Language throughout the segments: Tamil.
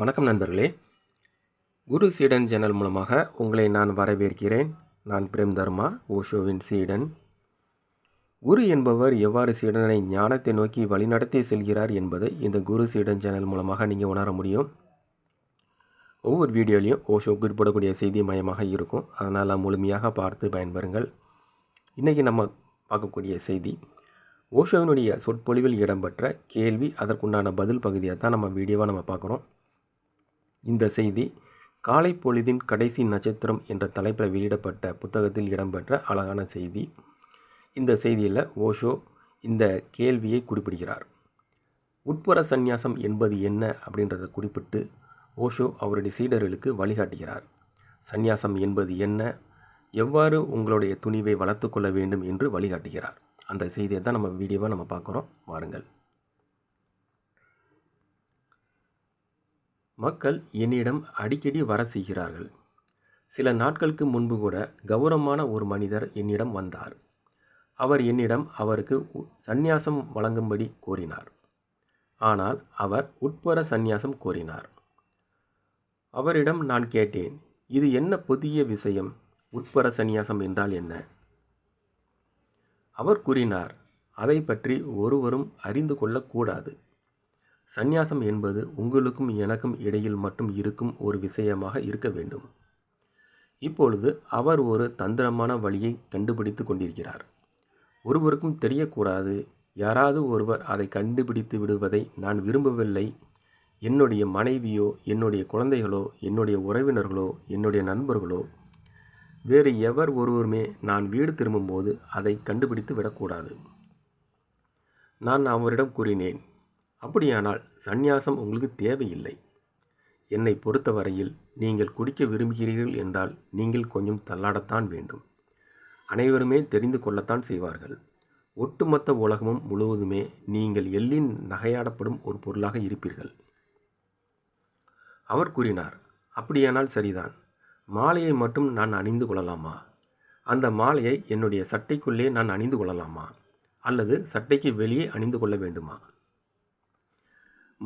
வணக்கம் நண்பர்களே. குரு சீடன் சேனல் மூலமாக உங்களை நான் வரவேற்கிறேன். நான் பிரேம் தர்மா ஓஷோவின் சீடன். குரு என்பவர் எவ்வாறு சீடனை ஞானத்தை நோக்கி வழிநடத்தி செல்கிறார் என்பதை இந்த குரு சீடன் சேனல் மூலமாக நீங்கள் உணர முடியும். ஒவ்வொரு வீடியோலையும் ஓஷோ குறிப்பிடக்கூடிய செய்தி மயமாக இருக்கும். அதனால் முழுமையாக பார்த்து பயன்பெறுங்கள். இன்றைக்கி நம்ம பார்க்கக்கூடிய செய்தி ஓஷோவினுடைய சொற்பொழிவில் இடம்பெற்ற கேள்வி அதற்குண்டான பதில் பகுதியை தான் நம்ம வீடியோவாக நம்ம பார்க்குறோம். இந்த செய்தி காலை பொழுதின் கடைசி நட்சத்திரம் என்ற தலைப்பில் வெளியிடப்பட்ட புத்தகத்தில் இடம்பெற்ற அழகான செய்தி. இந்த செய்தியில் ஓஷோ இந்த கேள்வியை குறிப்பிடுகிறார். உட்புற சந்நியாசம் என்பது என்ன? அப்படின்றத குறிப்பிட்டு ஓஷோ அவருடைய சீடர்களுக்கு வழிகாட்டுகிறார். சந்நியாசம் என்பது என்ன? எவ்வாறு உங்களுடைய துணிவை வளர்த்து கொள்ள வேண்டும்? என்று வழிகாட்டுகிறார். அந்த செய்தியை தான் நம்ம வீடியோவாக நம்ம பார்க்குறோம். வாருங்கள். மக்கள் என்னிடம் அடிக்கடி வர செய்கிறார்கள். சில நாட்களுக்கு முன்பு கூட கௌரவமான ஒரு மனிதர் என்னிடம் வந்தார். அவர் என்னிடம் அவருக்கு உ- சந்நியாசம் வழங்கும்படி கோரினார். ஆனால் அவர் உட்புற சந்நியாசம் கோரினார். அவரிடம் நான் கேட்டேன் இது என்ன புதிய விஷயம்? உட்புற சந்நியாசம் என்றால் என்ன? அவர் கூறினார் அதை பற்றி ஒருவரும் அறிந்து கொள்ளக்கூடாது. சந்நியாசம் என்பது உங்களுக்கும் எனக்கும் இடையில் மட்டும் இருக்கும் ஒரு விஷயமாக இருக்க வேண்டும். இப்பொழுது அவர் ஒரு தந்திரமான வழியை கண்டுபிடித்து கொண்டிருக்கிறார். ஒருவருக்கும் தெரியக்கூடாது. யாராவது ஒருவர் அதை கண்டுபிடித்து விடுவதை நான் விரும்பவில்லை. என்னுடைய மனைவியோ என்னுடைய குழந்தைகளோ என்னுடைய உறவினர்களோ என்னுடைய நண்பர்களோ வேறு எவர் ஒருவருமே நான் வீடு திரும்பும்போது அதை கண்டுபிடித்து விடக்கூடாது. நான் அவரிடம் கூறினேன் அப்படியானால் சந்நியாசம் உங்களுக்கு தேவையில்லை. என்னை பொறுத்தவரையில் நீங்கள் குடிக்க விரும்புகிறீர்கள் என்றால் நீங்கள் கொஞ்சம் தள்ளாடத்தான் வேண்டும். அனைவருமே தெரிந்து கொள்ளத்தான் செய்வார்கள். ஒட்டுமொத்த உலகமும் முழுவதுமே நீங்கள் எள்ளின் நகையாடப்படும் ஒரு பொருளாக இருப்பீர்கள். அவர் கூறினார் அப்படியானால் சரிதான். மாலையை மட்டும் நான் அணிந்து கொள்ளலாமா? அந்த மாலையை என்னுடைய சட்டைக்குள்ளே நான் அணிந்து கொள்ளலாமா? அல்லது சட்டைக்கு வெளியே அணிந்து கொள்ள வேண்டுமா?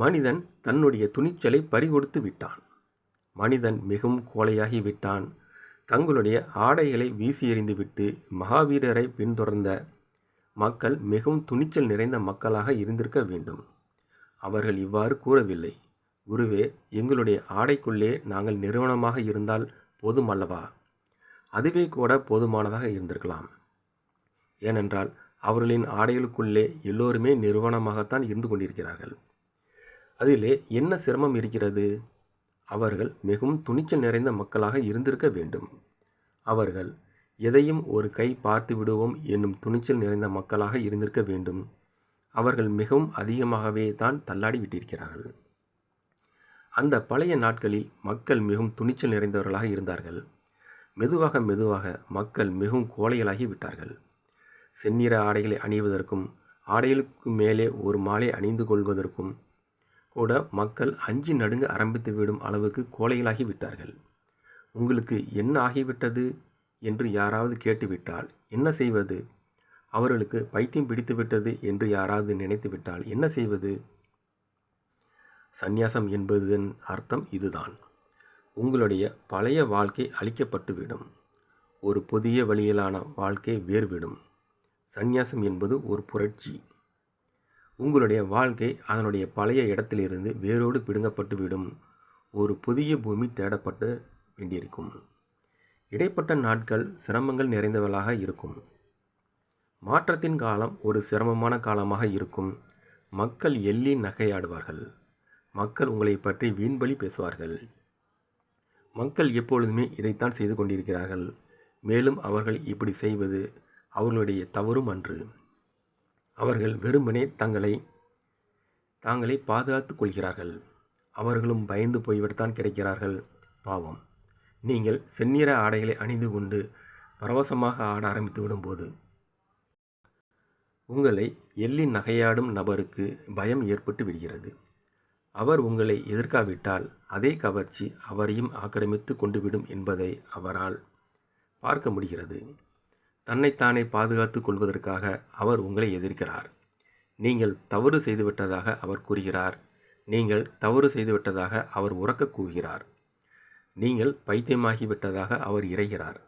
மனிதன் தன்னுடைய துணிச்சலை பறிகொடுத்து விட்டான். மனிதன் மிகவும் கோழையாகி விட்டான். தங்களுடைய ஆடைகளை வீசி எறிந்துவிட்டு மகாவீரரை பின்தொடர்ந்த மக்கள் மிகவும் துணிச்சல் நிறைந்த மக்களாக இருந்திருக்க வேண்டும். அவர்கள் இவ்வாறு கூறவில்லை. குருவே எங்களுடைய ஆடைக்குள்ளே நாங்கள் நிறுவனமாக இருந்தால் போதுமல்லவா அதுவே கூட போதுமானதாக இருந்திருக்கலாம். ஏனென்றால் அவர்களின் ஆடைகளுக்குள்ளே எல்லோருமே நிறுவனமாகத்தான் இருந்து கொண்டிருக்கிறார்கள். அதிலே என்ன சிரமம் இருக்கிறது? அவர்கள் மிகவும் துணிச்சல் நிறைந்த மக்களாக இருந்திருக்க வேண்டும். அவர்கள் எதையும் ஒரு கை பார்த்து விடுவோம் என்னும் துணிச்சல் நிறைந்த மக்களாக இருந்திருக்க வேண்டும். அவர்கள் மிகவும் அதிகமாகவே தான் தள்ளாடி விட்டிருக்கிறார்கள். அந்த பழைய நாட்களில் மக்கள் மிகவும் துணிச்சல் நிறைந்தவர்களாக இருந்தார்கள். மெதுவாக மெதுவாக மக்கள் மிகவும் கோழைகளாகி விட்டார்கள். செந்நிற ஆடைகளை அணிவதற்கும் ஆடைகளுக்கு மேலே ஒரு மாலை அணிந்து கொள்வதற்கும் கூட மக்கள் அஞ்சு நடுங்க ஆரம்பித்து விடும் அளவுக்கு கோழைகளாகி விட்டார்கள். உங்களுக்கு என்ன ஆகிவிட்டது? என்று யாராவது கேட்டுவிட்டால் என்ன செய்வது? அவர்களுக்கு பைத்தியம் பிடித்து விட்டது என்று யாராவது நினைத்துவிட்டால் என்ன செய்வது? சந்நியாசம் என்பதன் அர்த்தம் இதுதான். உங்களுடைய பழைய வாழ்க்கை அழிக்கப்பட்டுவிடும் ஒரு புதிய வழியிலான வாழ்க்கை வேறுவிடும். சந்நியாசம் என்பது ஒரு புரட்சி. உங்களுடைய வாழ்க்கை அதனுடைய பழைய இடத்திலிருந்து வேரோடு பிடுங்கப்பட்டு விடும் ஒரு புதிய பூமி தேடப்பட்டு வேண்டியிருக்கும். இடைப்பட்ட நாட்கள் சிரமங்கள் நிறைந்தவர்களாக இருக்கும். மாற்றத்தின் காலம் ஒரு சிரமமான காலமாக இருக்கும். மக்கள் எள்ளி நகையாடுவார்கள். மக்கள் உங்களை பற்றி வீண்பலி பேசுவார்கள். மக்கள் எப்பொழுதுமே இதைத்தான் செய்து கொண்டிருக்கிறார்கள். மேலும் அவர்கள் இப்படி செய்வது அவர்களுடைய தவறும் அன்று. அவர்கள் வெறுமனே தங்களை தாங்களே பாதுகாத்து கொள்கிறார்கள். அவர்களும் பயந்து போய்விடத்தான் கிடைக்கிறார்கள். பாவம். நீங்கள் செந்நிற ஆடைகளை அணிந்து கொண்டு பரவசமாக ஆட ஆரம்பித்து விடும்போது உங்களை எள்ளி நகையாடும் நபருக்கு பயம் ஏற்பட்டு விடுகிறது. அவர் உங்களை எதிர்க்காவிட்டால் அதே கவர்ச்சி அவரையும் ஆக்கிரமித்து கொண்டுவிடும் என்பதை அவரால் பார்க்க முடிகிறது. தன்னைத்தானே பாதுகாத்துக் கொள்வதற்காக அவர் உங்களை எதிர்க்கிறார். நீங்கள் தவறு செய்துவிட்டதாக அவர் கூறுகிறார். நீங்கள் தவறு செய்துவிட்டதாக அவர் உறக்க கூறுகிறார். நீங்கள் பைத்தியமாகி விட்டதாக அவர் இறைகிறார்.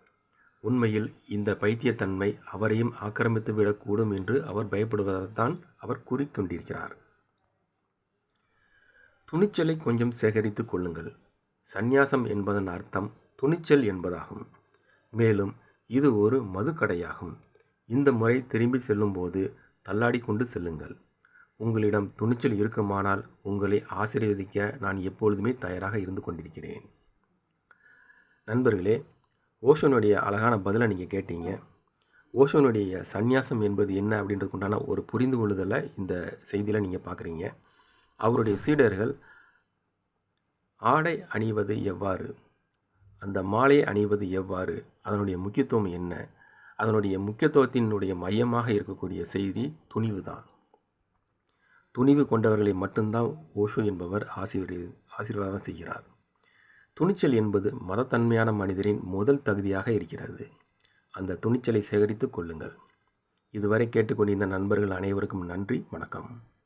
உண்மையில் இந்த பைத்தியத்தன்மை அவரையும் ஆக்கிரமித்து விடக்கூடும் என்று அவர் பயப்படுவதைத்தான் அவர் கூறிக்கொண்டிருக்கிறார். துணிச்சலை கொஞ்சம் சேகரித்துக் கொள்ளுங்கள். சந்நியாசம் என்பதன் அர்த்தம் துணிச்சல் என்பதாகும். மேலும் இது ஒரு மதுக்கடையாகும். இந்த முறை திரும்பி செல்லும்போது தள்ளாடி கொண்டு செல்லுங்கள். உங்களிடம் துணிச்சல் இருக்குமானால் உங்களை ஆசீர்வதிக்க நான் எப்பொழுதுமே தயாராக இருந்து கொண்டிருக்கிறேன். நண்பர்களே ஓஷோனுடைய அழகான பதிலை நீங்கள் கேட்டீங்க. ஓஷோனுடைய சந்நியாசம் என்பது என்ன அப்படின்றதுக்குண்டான ஒரு புரிந்து கொள்ளுதலை இந்த செய்தியில் நீங்கள் பார்க்குறீங்க அவருடைய சீடர்கள் ஆடை அணிவது எவ்வாறு? அந்த மாலை அணிவது எவ்வாறு? அதனுடைய முக்கியத்துவம் என்ன? அதனுடைய முக்கியத்துவத்தினுடைய மையமாக இருக்கக்கூடிய செய்தி துணிவு தான் துணிவு கொண்டவர்களை மட்டும்தான் ஓஷோ என்பவர் ஆசீர்வதி ஆசீர்வாதம் செய்கிறார். துணிச்சல் என்பது மதத்தன்மையான மனிதரின் முதல் தகுதியாக இருக்கிறது. அந்த துணிச்சலை சேகரித்து கொள்ளுங்கள். இதுவரை கேட்டுக்கொண்டிருந்த நண்பர்கள் அனைவருக்கும் நன்றி வணக்கம்.